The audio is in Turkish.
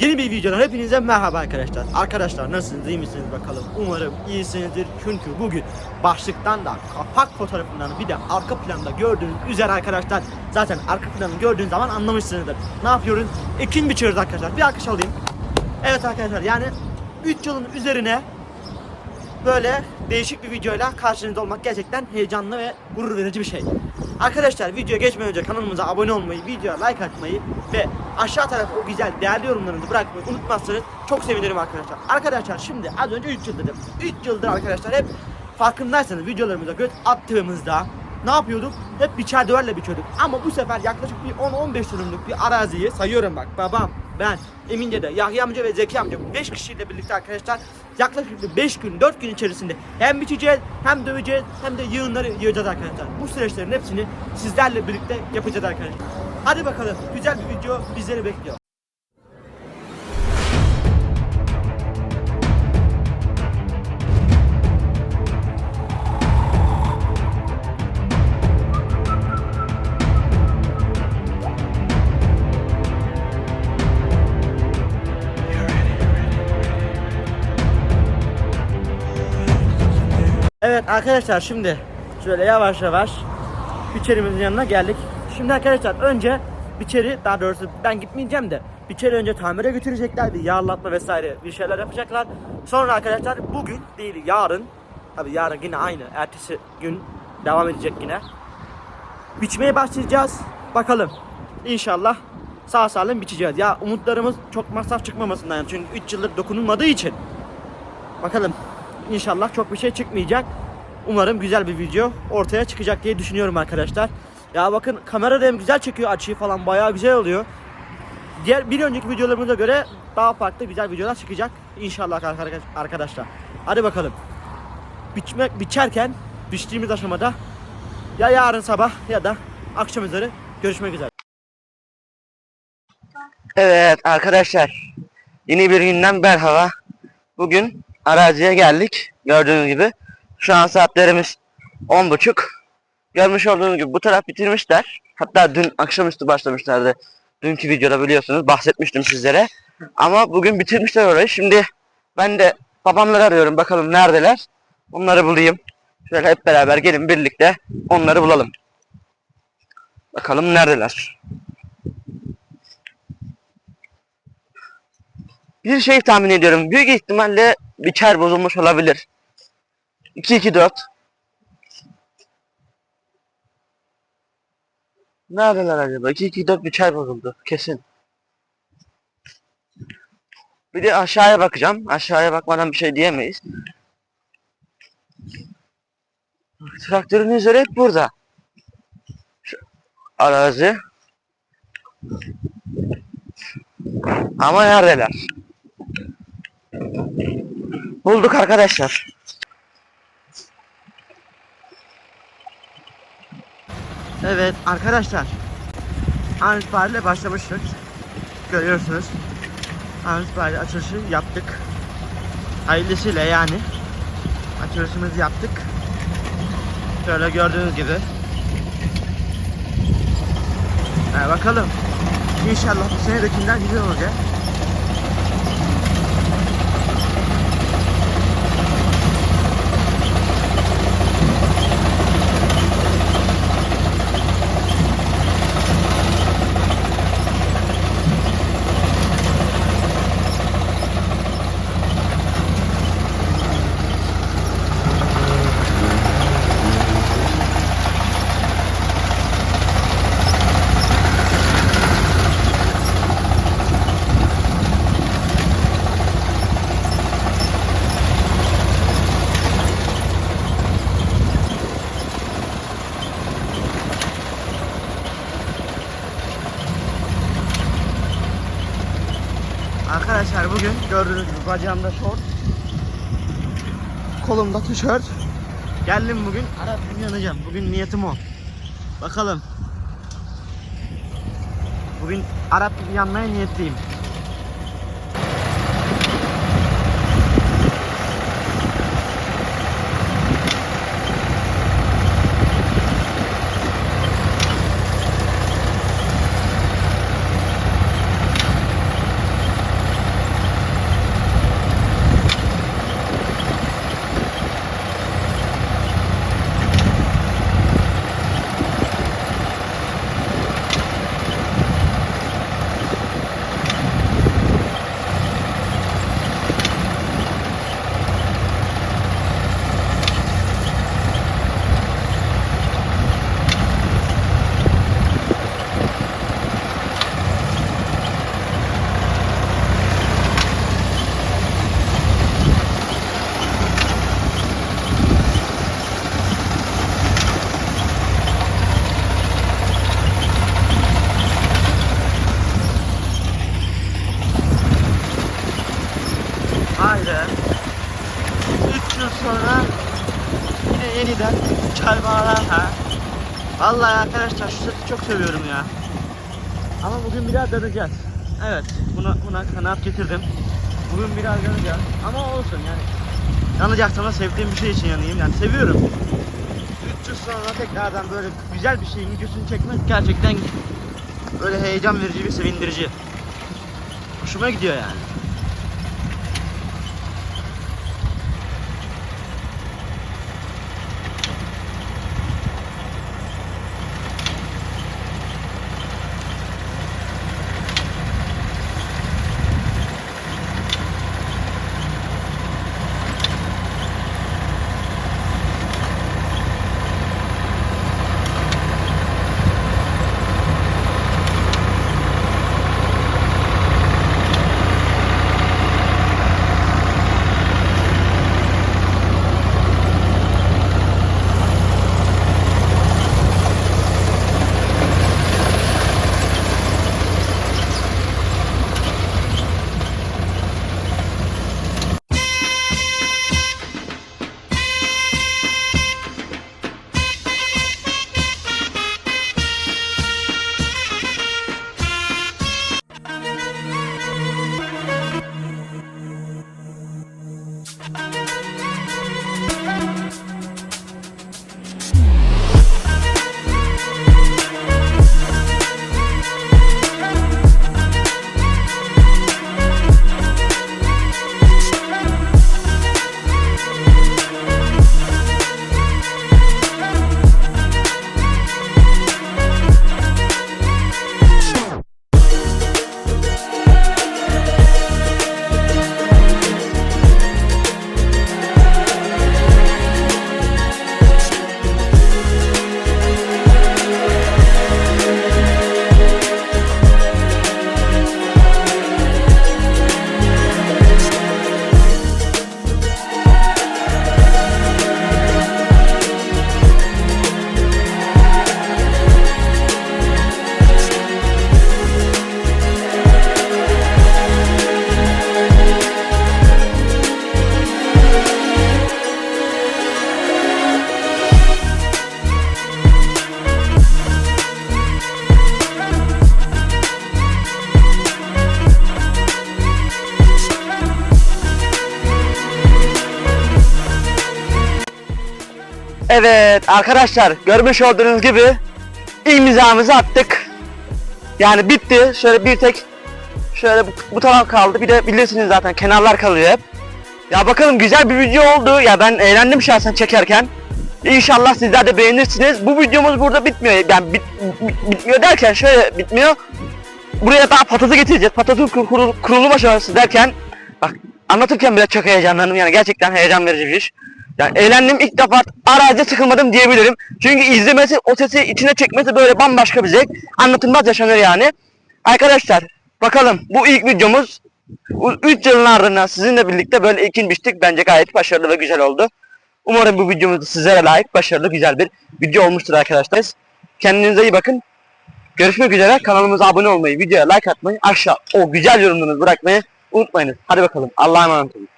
Yeni bir videodan hepinize merhaba arkadaşlar. Arkadaşlar nasılsınız iyi misiniz bakalım. Umarım iyisinizdir. Çünkü bugün başlıktan da kapak fotoğrafından bir de arka planda gördüğünüz üzere arkadaşlar zaten arka planı gördüğünüz zaman anlamışsınızdır. Ne yapıyoruz? Ekin biçiyoruz arkadaşlar. Bir alkış alayım. Evet arkadaşlar yani 3 yılın üzerine böyle değişik bir videoyla karşınızda olmak gerçekten heyecanlı ve gurur verici bir şey. Arkadaşlar videoya geçmeden önce kanalımıza abone olmayı, videoya like atmayı ve aşağı tarafa o güzel değerli yorumlarınızı bırakmayı unutmazsanız çok sevinirim arkadaşlar. Arkadaşlar şimdi az önce 3 yıl dedim. 3 yıldır arkadaşlar hep farkındaysanız videolarımıza göz attığımızda ne yapıyorduk? Hep biçer döverle biçiyorduk. Ama bu sefer yaklaşık bir 10-15 dönümlük bir araziyi sayıyorum bak. Babam, ben, Emin Dede, Yahya amca ve Zeki amca 5 kişiyle birlikte arkadaşlar yaklaşık 5 gün 4 gün içerisinde hem biçeceğiz hem döveceğiz hem de yığınları yığacağız arkadaşlar. Bu süreçlerin hepsini sizlerle birlikte yapacağız arkadaşlar. Hadi bakalım güzel bir video bizleri bekliyor. Evet arkadaşlar şimdi şöyle yavaş yavaş biçerimizin yanına geldik. Şimdi arkadaşlar önce biçeri daha doğrusu ben gitmeyeceğim de biçeri önce tamire götürecekler bir yağlatma vesaire bir şeyler yapacaklar. Sonra arkadaşlar bugün değil yarın tabi yarın yine aynı ertesi gün devam edecek yine. Biçmeye başlayacağız. Bakalım İnşallah sağ salim biçeceğiz. Ya umutlarımız çok masraf çıkmamasından yani çünkü 3 yıldır dokunulmadığı için. Bakalım İnşallah çok bir şey çıkmayacak. Umarım güzel bir video ortaya çıkacak diye düşünüyorum arkadaşlar. Ya bakın kamera da hem güzel çekiyor açıyı falan bayağı güzel oluyor. Diğer bir önceki videolarımıza göre daha farklı güzel videolar çıkacak inşallah arka- arkadaşlar. Hadi bakalım. Biçmek biçerken biçtiğimiz aşamada ya yarın sabah ya da akşam üzeri görüşmek üzere. Evet arkadaşlar yeni bir günden merhaba. Bugün araziye geldik gördüğünüz gibi. Şu an saatlerimiz 10.30. Görmüş olduğunuz gibi bu taraf bitirmişler. Hatta dün akşamüstü başlamışlardı. Dünkü videoda biliyorsunuz bahsetmiştim sizlere. Ama bugün bitirmişler orayı. Şimdi ben de babamları arıyorum bakalım neredeler. Onları bulayım. Şöyle hep beraber gelin birlikte onları bulalım. Bakalım neredeler. Bir şey tahmin ediyorum. Büyük ihtimalle bir çer bozulmuş olabilir. 2-2-4. Neredeler acaba? 2-2-4 bir çer bozuldu. Kesin. Bir de aşağıya bakacağım. Aşağıya bakmadan bir şey diyemeyiz. Traktörün üzeri hep burada. Şu arazi. Ama neredeler? Bulduk arkadaşlar. Evet arkadaşlar an itibariyle başlamıştık. Görüyorsunuz. An itibariyle açılışı yaptık. Hayırlısıyla yani. Açılışımızı yaptık. Şöyle gördüğünüz gibi. Ha, bakalım. İnşallah bu sene de güzel olacak. Arkadaşlar bugün gördüğünüz gibi bacağımda şort, kolumda tişört. Geldim bugün Arap yanacağım. Bugün niyetim o. Bakalım. Bugün Arap yanmaya niyetliyim. sonra yine çarmıhalar ha. Vallahi arkadaşlar şu seti çok seviyorum ya. Ama bugün biraz danacağız. Evet buna, buna kanaat getirdim. Bugün biraz yanacağız. Ama olsun yani. Yanacaksam da sevdiğim bir şey için yanayım. Yani seviyorum. 300 sonra tekrardan böyle güzel bir şeyin videosunu çekmek gerçekten böyle heyecan verici bir sevindirici. Hoşuma gidiyor yani. Evet arkadaşlar görmüş olduğunuz gibi imzamızı attık. Yani bitti. Şöyle bir tek şöyle bu, bu taraf kaldı. Bir de bilirsiniz zaten kenarlar kalıyor hep. Ya bakalım güzel bir video oldu. Ya ben eğlendim şahsen çekerken. İnşallah sizler de beğenirsiniz. Bu videomuz burada bitmiyor. Yani bit, bit- bitmiyor derken şöyle bitmiyor. Buraya daha patates getireceğiz. Kurul- kurulum aşaması derken bak anlatırken bile çok heyecanlandım yani gerçekten heyecan verici bir iş. Yani eğlendim ilk defa arazide sıkılmadım diyebilirim. Çünkü izlemesi, o sesi içine çekmesi böyle bambaşka bir zevk. Anlatılmaz yaşanır yani. Arkadaşlar bakalım bu ilk videomuz 3 yılın ardından sizinle birlikte böyle ekin biçtik. Bence gayet başarılı ve güzel oldu. Umarım bu videomuz sizlere layık, başarılı, güzel bir video olmuştur arkadaşlar. Kendinize iyi bakın. Görüşmek üzere. Kanalımıza abone olmayı, videoya like atmayı, aşağı o güzel yorumlarınızı bırakmayı unutmayınız. Hadi bakalım. Allah'a emanet olun.